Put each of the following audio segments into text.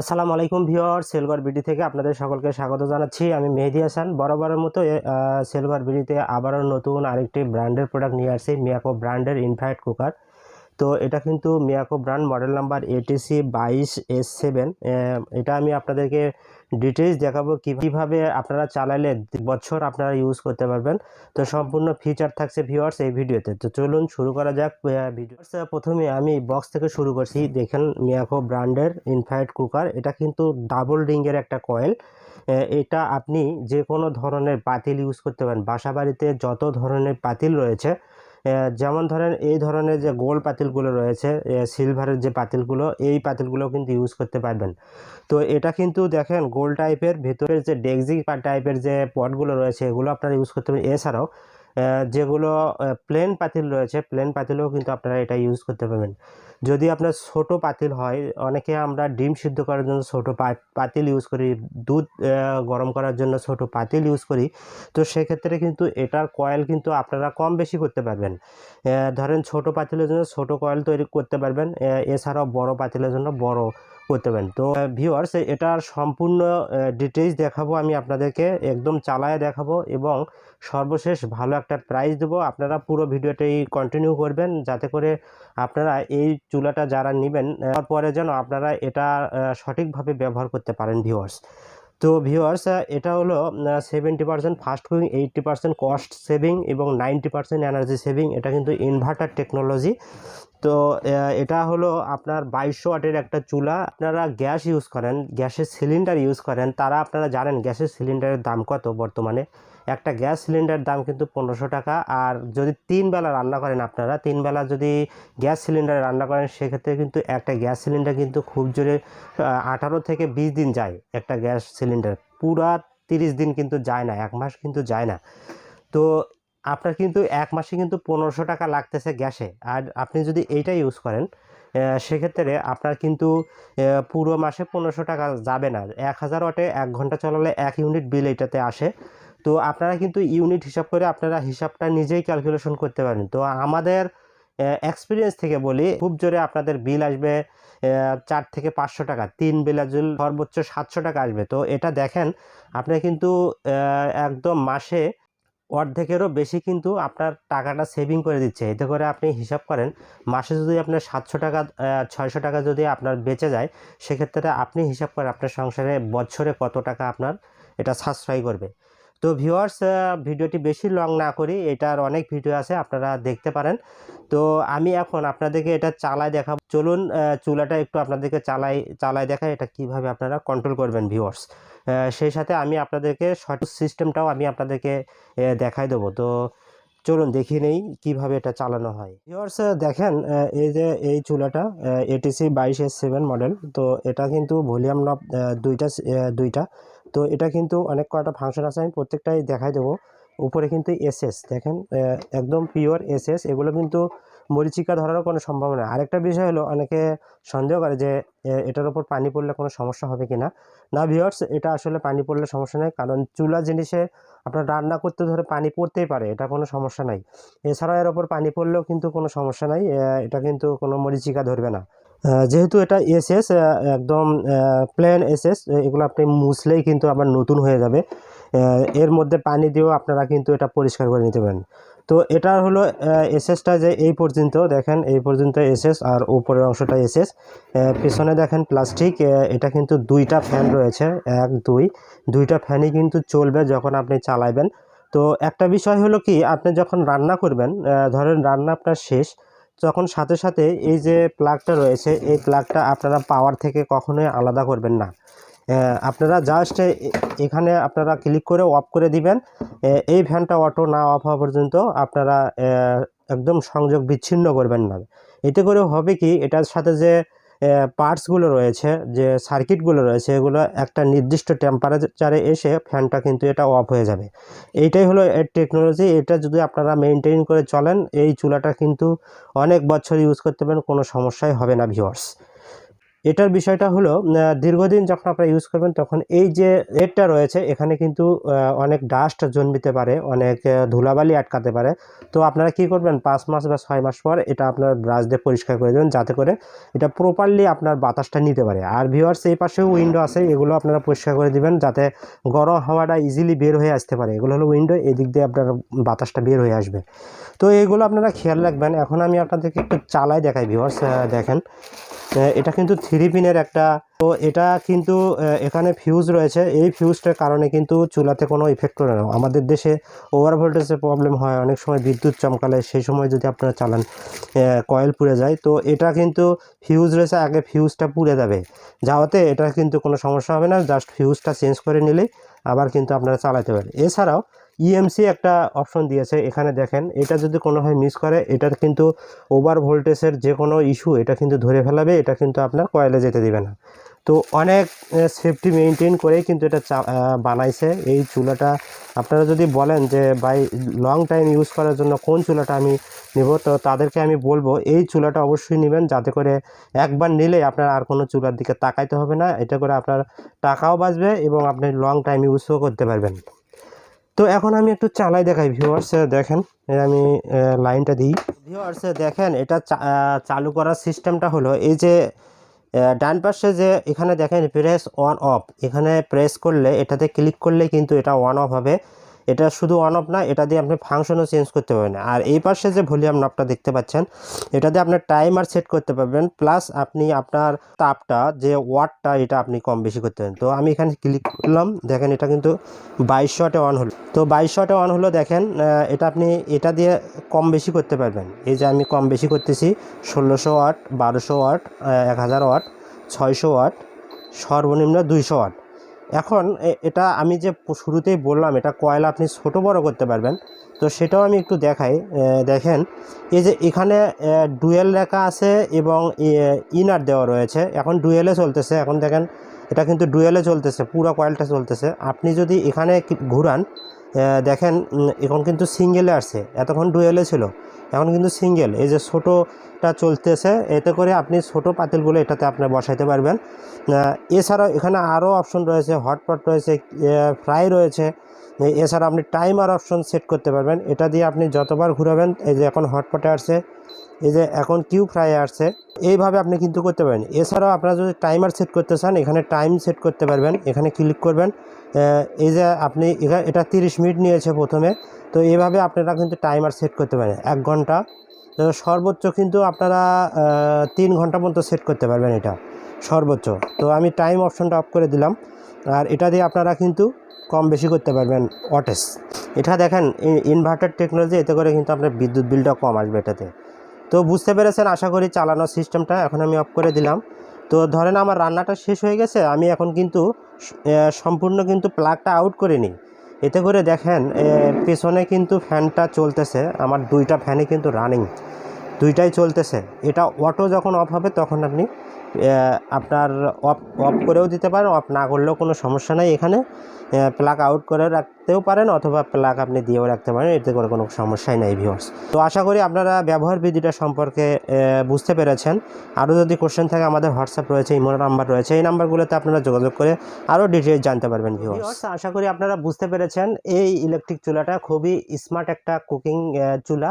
আসসালামু আলাইকুম viewer সেলভার BD থেকে আপনাদের সকলকে স্বাগত জানাচ্ছি। আমি মেহেদি হাসান। বরাবরের মতো সেলভার বিডিতে আবারও নতুন আরেকটি ব্র্যান্ডের প্রোডাক্ট নিয়ে আসছি মিয়াকো ব্র্যান্ডের ইনফ্রাইট কুকার তো এটা কিন্তু Miyako brand model number ATC বাইশ এস সেভেন এটা আমি আপনাদেরকে ডিটেলস দেখাবো কীভাবে আপনারা চালালে বছর আপনারা ইউজ করতে পারবেন। তো সম্পূর্ণ ফিচার থাকছে ভিওয়ার্স এই ভিডিওতে। তো চলুন শুরু করা যাক ভিডিও প্রথমে আমি বক্স থেকে শুরু করছি। দেখেন মিয়াকো ব্র্যান্ডের ইনফ্রাইট কুকার এটা কিন্তু ডাবল রিংয়ের একটা কয়েল এটা আপনি যে কোনো ধরনের পাতিল ইউজ করতে পারেন। বাসা বাড়িতে যত ধরনের পাতিল রয়েছে যেমন ধরেন এই ধরনের যে গোল পাতিলগুলো রয়েছে সিলভারের যে পাতিলগুলো, এই পাতিলগুলো কিন্তু ইউজ করতে পারবেন। তো এটা কিন্তু দেখেন গোল টাইপের ভেতরের যে ডেক্সি টাইপের যে পটগুলো রয়েছে, এগুলো আপনারা ইউজ করতে পারেন এছাড়াও যেগুলো প্লেন পাতিল রয়েছে প্লেন পাতিলেও কিন্তু আপনারা এটা ইউজ করতে পারবেন। যদি আপনার ছোট পাতিল হয়, অনেকে আমরা ডিম সিদ্ধ করার জন্য ছোট পাতিল ইউজ করি, দুধ গরম করার জন্য ছোট পাতিল ইউজ করি, তো সেক্ষেত্রে কিন্তু এটার কয়েল কিন্তু আপনারা কম বেশি করতে পারবেন। ধরেন ছোট পাতিলের জন্য ছোট কয়েল তৈরি করতে পারবেন এছাড়াও বড় পাতিলের জন্য বড়। করতে পারেন। তো ভিউয়ার্স এটার সম্পূর্ণ ডিটেলস দেখাবো আমি আপনাদেরকে, একদম চালায় দেখাবো এবং সর্বশেষ ভালো একটা প্রাইস দেবো। আপনারা পুরো ভিডিওটাই কন্টিনিউ করবেন যাতে করে আপনারা এই চুলাটা যারা নেবেন পরে যেন আপনারা এটা সঠিকভাবে ব্যবহার করতে পারেন ভিউয়ার্স তো ভিউয়ার্স এটা হলো seventy percent fast cooking eighty percent cost saving এবং নাইনটি পার্সেন্ট এনার্জি সেভিং এটা কিন্তু ইনভার্টার টেকনোলজি তো এটা হলো আপনার বাইশশো ওয়াটের একটা চুলা। আপনারা গ্যাস ইউজ করেন, গ্যাসের সিলিন্ডার ইউজ করেন, তারা আপনারা জানেন গ্যাসের সিলিন্ডারের দাম কত বর্তমানে। একটা গ্যাস সিলিন্ডার দাম কিন্তু পনেরোশো টাকা। আর যদি তিন বেলা রান্না করেন আপনারা, তিন বেলা যদি গ্যাস সিলিন্ডারে রান্না করেন, সেক্ষেত্রে কিন্তু একটা গ্যাস সিলিন্ডার কিন্তু খুব জোরে আঠারো থেকে বিশ দিন যায় একটা গ্যাস সিলিন্ডার। পুরা তিরিশ দিন কিন্তু যায় না, এক মাস কিন্তু যায় না। তো আপনার কিন্তু এক মাসে কিন্তু পনেরোশো টাকা লাগতেছে গ্যাসে। আর আপনি যদি এইটা ইউজ করেন সেক্ষেত্রে আপনার কিন্তু পুরো মাসে পনেরোশো টাকা যাবে না। এক হাজার ওয়াটে এক ঘণ্টা চালালে এক ইউনিট বিল এটাতে আসে। তো আপনারা কিন্তু ইউনিট হিসাব করে আপনারা হিসাবটা নিজেই ক্যালকুলেশন করতে পারেন। তো আমাদের এক্সপিরিয়েন্স থেকে বলি, খুব জোরে আপনাদের বিল আসবে চার থেকে পাঁচশো টাকা, তিন বিলাজুল সর্বোচ্চ সাতশো টাকা আসবে। তো এটা দেখেন, আপনি কিন্তু একদম মাসে অর্ধেকেরও বেশি কিন্তু আপনার টাকাটা সেভিং করে দিচ্ছে। এতে করে আপনি হিসাব করেন, মাসে যদি আপনার সাতশো টাকা ছয়শো টাকা যদি আপনার বেঁচে যায়, সেক্ষেত্রে আপনি হিসাব করেন আপনার সংসারে বছরে কত টাকা আপনার এটা সাশ্রয় করবে। তো ভিউয়ার্স ভিডিওটি বেশি লং না করি, এটার অনেক ভিডিও আছে, আপনারা দেখতে পারেন। তো আমি এখন আপনাদেরকে এটা চালায় দেখাবো। চলুন চুলাটা একটু আপনাদেরকে চালাই, চালায় দেখাই এটা কীভাবে আপনারা কন্ট্রোল করবেন ভিউয়ার্স সেই সাথে আমি আপনাদেরকে সঠিক সিস্টেমটাও আমি আপনাদেরকে দেখাই দেবো। তো চলুন দেখি নেই কীভাবে এটা চালানো হয়। ভিউয়ার্স দেখেন এই যে এই চুলাটা এটিসি বাইশ এস সেভেন মডেল তো এটা কিন্তু ভলিউম নব দুইটা দুইটা। তো এটা কিন্তু অনেক কয়টা ফাংশন আছে আমি প্রত্যেকটাই দেখাই দেবো। উপরে কিন্তু এসএস দেখেন একদম পিওর এসএস এগুলো কিন্তু মরিচিকা ধরারও কোনো সম্ভাবনা। আরেকটা বিষয় হলো, অনেকে সন্দেহ করে যে এটার উপর পানি পড়লে কোনো সমস্যা হবে কি না না ভিওর্স এটা আসলে পানি পড়লে সমস্যা নেই, কারণ চুলা জিনিসে আপনার রান্না করতে ধরে পানি পড়তেই পারে, এটা কোনো সমস্যা নাই। এছাড়াও এর ওপর পানি পড়লেও কিন্তু কোনো সমস্যা নাই এটা কিন্তু কোনো মরিচিকা ধরবে না। যেহেতু এটা এসএস একদম প্লেন এসএস এগুলো আপনি মুছলেই কিন্তু আবার নতুন হয়ে যাবে। এর মধ্যে পানি দিয়েও আপনারা কিন্তু এটা পরিষ্কার করে নিতে পারেন। তো এটা হলো এসএসটা যে এই পর্যন্ত, দেখেন, এই পর্যন্ত এসএস আর উপরের অংশটা এসএস পেছনে দেখেন প্লাস্টিক এটা কিন্তু দুইটা ফ্যান রয়েছে, এক, দুই। দুইটা ফ্যানই কিন্তু চলবে যখন আপনি চালাবেন তো একটা বিষয় হলো কি, আপনি যখন রান্না করবেন ধরেন রান্না আপনার শেষ তখন সাথে সাথে এই যে প্লাগটা রয়েছে, এই প্লাগটা আপনারা পাওয়ার থেকে কখনোই আলাদা করবেন না। আপনারা জাস্ট এখানে আপনারা ক্লিক করে অফ করে দিবেন। এই ফ্যানটা অটো না অফ হওয়া পর্যন্ত আপনারা একদম সংযোগ বিচ্ছিন্ন করবেন না। এতে করে হবে কি? এটার সাথে যে পার্টসগুলো রয়েছে, যে সার্কিটগুলো রয়েছে, এগুলো একটা নির্দিষ্ট টেম্পারেচারে এসে ফ্যানটা কিন্তু এটা অফ হয়ে যাবে। এইটাই হলো এর টেকনোলজি এটা যদি আপনারা মেনটেন করে চলেন, এই চুলাটা কিন্তু অনেক বছর ইউজ করতে পারেন, কোনো সমস্যাই হবে না ভিওয়ার্স এটার বিষয়টা হলো দীর্ঘদিন যখন আপনারা ইউজ করবেন, তখন এই যে রেটটা রয়েছে, এখানে কিন্তু অনেক ডাস্ট জন্মিতে পারে, অনেক ধুলাবালি আটকাতে পারে। তো আপনারা কি করবেন, পাঁচ মাস বা ছয় মাস পর এটা আপনার ব্রাশ দিয়ে পরিষ্কার করে দেবেন, যাতে করে এটা প্রপারলি আপনার বাতাসটা নিতে পারে। আর ভিওয়ার্স এই পাশেও উইন্ডো আছে, এগুলো আপনারা পরিষ্কার করে দিবেন, যাতে গরম হাওয়াটা ইজিলি বের হয়ে আসতে পারে। এগুলো হলো উইন্ডো এদিক দিয়ে আপনার বাতাসটা বের হয়ে আসবে। তো এইগুলো আপনারা খেয়াল রাখবেন। এখন আমি আপনাদেরকে একটু চালাই দেখাই ভিউয়ার্স দেখেন। এটা কিন্তু থ্রি পিনের একটা। তো এটা কিন্তু এখানে ফিউজ রয়েছে। এই ফিউজটার কারণে কিন্তু চুলাতে কোনো ইফেক্ট করে না। আমাদের দেশে ওভার ভোল্টেজের প্রবলেম হয়। অনেক সময় বিদ্যুৎ চমকালে সেই সময় যদি আপনারা চালান কয়েল পুড়ে যায়। তো এটা কিন্তু ফিউজ রয়েছে। আগে ফিউজটা পুড়ে যাবে। যাওয়াতে এটা কিন্তু কোনো সমস্যা হবে না। জাস্ট ফিউজটা চেঞ্জ করে নিলেই আবার কিন্তু আপনারা চালাতে পারেন। এছাড়াও ইএমসি একটা অপশন দিয়েছে, এখানে দেখেন, এটা যদি কোনোভাবে মিস করে, এটার কিন্তু ওভার ভোল্টেজের যে কোনো ইস্যু এটা কিন্তু ধরে ফেলাবে, এটা কিন্তু আপনার কয়েলে যেতে দিবে না। তো অনেক সেফটি মেনটেন করেই কিন্তু এটা বানাইছে। এই চুলাটা, আপনারা যদি বলেন যে বাই লং টাইম ইউজ করার জন্য কোন চুলাটা আমি নেব? তো তাদেরকে আমি বলব, এই চুলাটা অবশ্যই নেবেন, যাতে করে একবার নিলে আপনার আর কোনো চুলার দিকে তাকাইতে হবে না। এটা করে আপনার টাকাও বাঁচবে এবং আপনি লং টাইম ইউজও করতে পারবেন। তো এখন আমি একটু চালাই দেখাই ভিউয়ার্স দেখেন আমি লাইনটা দিই। ভিউয়ার্স দেখেন, এটা চালু করার সিস্টেমটা হলো এই যে ডান পাশে যে, এখানে দেখেন প্রেস অন অফ এখানে প্রেস করলে, এটাতে ক্লিক করলে কিন্তু এটা অন অফ হবে। এটা শুধু অন অফ না, এটা দিয়ে আপনি ফাংশনও চেঞ্জ করতে পারবেন। আর এই পাশে যে ভলিউম নবটা দেখতে পাচ্ছেন, এটা দিয়ে আপনার টাইমার সেট করতে পারবেন প্লাস আপনি আপনার তাপটা, যে ওয়াটটা এটা আপনি কম বেশি করতে পারেন। তো আমি এখানে ক্লিক করলাম, দেখেন এটা কিন্তু বাইশ শটে অন হলো। তো বাইশ শটে অন হলো, দেখেন এটা আপনি, এটা দিয়ে কম বেশি করতে পারবেন। এই যে আমি কম বেশি করতেছি, ষোলোশো ওয়াট বারোশো ওয়াট এক হাজার ওয়াট ছয়শো ওয়াট সর্বনিম্ন দুইশো ওয়াট এখন এটা আমি যে শুরুতেই বললাম, এটা কয়লা আপনি ছোট বড় করতে পারবেন। তো সেটাও আমি একটু দেখাই দেখেন, এই যে এখানে ডুয়েল লেখা আছে এবং ইনার দেওয়া রয়েছে। এখন ডুয়েলে চলতেছে, এখন দেখেন, এটা কিন্তু ডুয়েলে চলতেছে, পুরো কয়েলটা চলতেছে। আপনি যদি এখানে ঘুরান দেখেন এখন কিন্তু সিঙ্গেলে আসছে, এতক্ষণ ডুয়েলে ছিল, এখন কিন্তু সিঙ্গেল। এই যে ছোটোটা চলতেছে। এতে করে আপনি ছোট পাতিলগুলো এটাতে আপনার বসাইতে পারবেন। এছাড়াও এখানে আরও অপশন রয়েছে হটপট রয়েছে ফ্রাই রয়েছে। এছাড়া আপনি টাইমার অপশন সেট করতে পারবেন। এটা দিয়ে আপনি যতবার ঘুরাবেন, এই যে এখন হটপটে আসছে, এই যে এখন কিউ ফ্রাই আসছে, এইভাবে আপনি কিন্তু করতে পারেন। এছাড়াও আপনারা যদি টাইমার সেট করতে চান, এখানে টাইম সেট করতে পারবেন। এখানে ক্লিক করবেন। এই যে আপনি এটা তিরিশ মিনিট নিয়েছে প্রথমে। তো এইভাবে আপনারা কিন্তু টাইমার সেট করতে পারেন। এক ঘণ্টা। সর্বোচ্চ কিন্তু আপনারা তিন ঘণ্টা পর্যন্ত সেট করতে পারবেন এটা, সর্বোচ্চ। তো আমি টাইম অপশনটা অফ করে দিলাম। আর এটা দিয়ে আপনারা কিন্তু কম বেশি করতে পারবেন ওয়াটেস এটা দেখেন ইনভার্টার টেকনোলজি এতে করে কিন্তু আপনার বিদ্যুৎ বিলটা কম আসবে এটাতে। তো বুঝতে পেরেছেন, আশা করি চালানোর সিস্টেমটা এখন আমি অফ করে দিলাম। তো ধরেন আমার রান্নাটা শেষ হয়ে গেছে, আমি এখন কিন্তু সম্পূর্ণ কিন্তু প্লাগটা আউট করে নিই। এতে করে দেখেন পেছনে কিন্তু ফ্যানটা চলতেছে, আমার দুইটা ফ্যানে কিন্তু রানিং দুইটাই চলতেছে। এটা অটো যখন অফ হবে, তখন আপনি আপনার অফ অফ করেও দিতে পারেন অফ না করলেও কোনো সমস্যা নাই এখানে। প্লাগ আউট করে রাখতেও পারেন অথবা প্লাগ আপনি দিয়েও রাখতে পারেন, এতে করে কোনো সমস্যাই নাই ভিউয়ার্স তো আশা করি আপনারা ব্যবহার বিধিটা সম্পর্কে বুঝতে পেরেছেন। আরও যদি কোশ্চেন থাকে, আমাদের হোয়াটসঅ্যাপ রয়েছে, ইমো নাম্বার রয়েছে, এই নাম্বারগুলোতে আপনারা যোগাযোগ করে আরও ডিটেলস জানতে পারবেন ভিউয়ার্স আশা করি আপনারা বুঝতে পেরেছেন, এই ইলেকট্রিক চুলাটা খুবই স্মার্ট একটা কুকিং চুলা।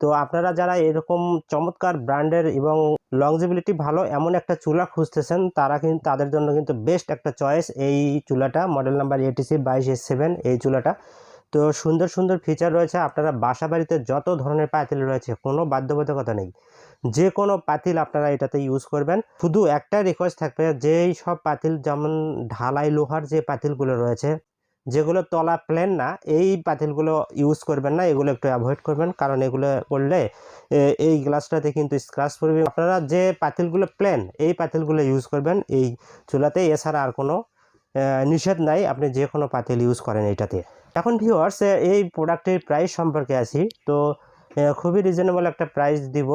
তো আপনারা যারা এরকম চমৎকার ব্র্যান্ডের এবং লংজিবিলিটি ভালো এমন একটা চুলা খুঁজতেছেন, তারা কিন্তু, তাদের জন্য কিন্তু বেস্ট একটা চয়েস এই চুলাটা মডেল নাম্বার এটিসি বাইশ এস সেভেন এই চুলাটা। তো সুন্দর সুন্দর ফিচার রয়েছে, আপনারা বাসা বাড়িতে যত ধরনের পাতিল রয়েছে, কোনো বাধ্যবাধকতা নেই। যে কোনো পাতিল আপনারা এটাতে ইউজ করবেন। শুধু একটা রিকোয়েস্ট থাকবে, যেই সব পাতিল, যেমন ঢালাই লোহার যে পাতিলগুলো রয়েছে যেগুলো তলা প্লেন না, এই পাতিলগুলো ইউজ করবেন না, এগুলো একটু অ্যাভয়েড করবেন। কারণ এগুলো করলে এই গ্লাসটাতে কিন্তু স্ক্র্যাচ পড়বে। আপনারা যে পাতিলগুলো প্লেন এই পাতিলগুলো ইউজ করবেন এই চুলাতে। এছাড়া আর কোনো নিষেধ নাই। আপনি যে কোনো পাতিল ইউজ করেন এইটাতে। এখন ভিওয়ার্স এই প্রোডাক্টের প্রাইস সম্পর্কে আসি তো খুবই রিজনেবল একটা প্রাইস দিব।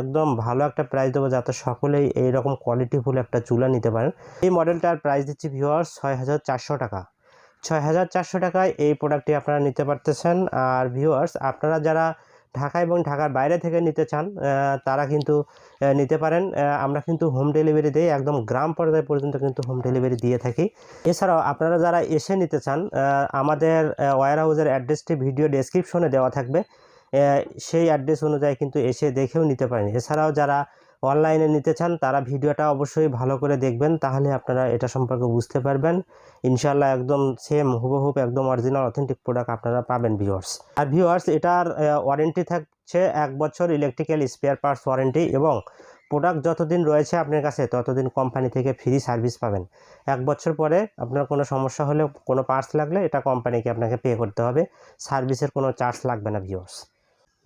একদম ভালো একটা প্রাইস দেবো যাতে সকলেই এইরকম কোয়ালিটিফুল একটা চুলা নিতে পারেন। এই মডেলটার প্রাইস দিচ্ছি ভিওয়ার্স ছয় হাজার চারশো টাকা। ছয় হাজার চারশো টাকায় এই প্রোডাক্টটি আপনারা নিতে পারতেছেন। আর ভিউয়ার্স আপনারা যারা ঢাকা এবং ঢাকার বাইরে থেকে নিতে চান তারা কিন্তু নিতে পারেন। আমরা কিন্তু হোম ডেলিভারি দিই একদম গ্রাম পর্যায় পর্যন্ত কিন্তু হোম ডেলিভারি দিয়ে থাকি। এছাড়াও আপনারা যারা এসে নিতে চান আমাদের ওয়ার হাউসের অ্যাড্রেসটি ভিডিও ডেসক্রিপশনে দেওয়া থাকবে। সেই অ্যাড্রেস অনুযায়ী কিন্তু এসে দেখেও নিতে পারেন। এছাড়াও যারা অনলাইনে নিতে চান, তারা ভিডিওটা অবশ্যই ভালো করে দেখবেন, তাহলে আপনারা এটা সম্পর্কে বুঝতে পারবেন। ইনশাল্লাহ একদম সেম হুবহুব একদম অরিজিনাল অথেন্টিক প্রোডাক্ট আপনারা পাবেন ভিউয়ার্স আর ভিউয়ার্স এটার ওয়ারেন্টি থাকছে এক বছর ইলেকট্রিক্যাল স্পেয়ার পার্টস ওয়ারেন্টি এবং প্রোডাক্ট যতদিন রয়েছে আপনার কাছে, ততদিন কোম্পানি থেকে ফ্রি সার্ভিস পাবেন। এক বছর পরে আপনার কোনো সমস্যা হলে কোনো পার্টস লাগলে, এটা কোম্পানিকে আপনাকে পে করতে হবে। সার্ভিসের কোনো চার্জ লাগবে না ভিউয়ার্স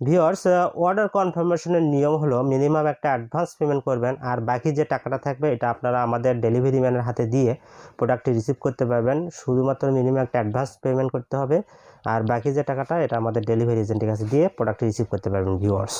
ভিওর্স অর্ডার কনফার্মেশনের নিয়ম হলো মিনিমাম একটা অ্যাডভান্স পেমেন্ট করবেন আর বাকি যে টাকাটা থাকবে এটা আপনারা আমাদের ডেলিভারি ম্যানের হাতে দিয়ে প্রোডাক্টটি রিসিভ করতে পারবেন। শুধুমাত্র মিনিমাম একটা অ্যাডভান্স পেমেন্ট করতে হবে আর বাকি যে টাকাটা এটা আমাদের ডেলিভারি এজেন্টের কাছে দিয়ে প্রোডাক্টটি রিসিভ করতে পারবেন ভিওর্স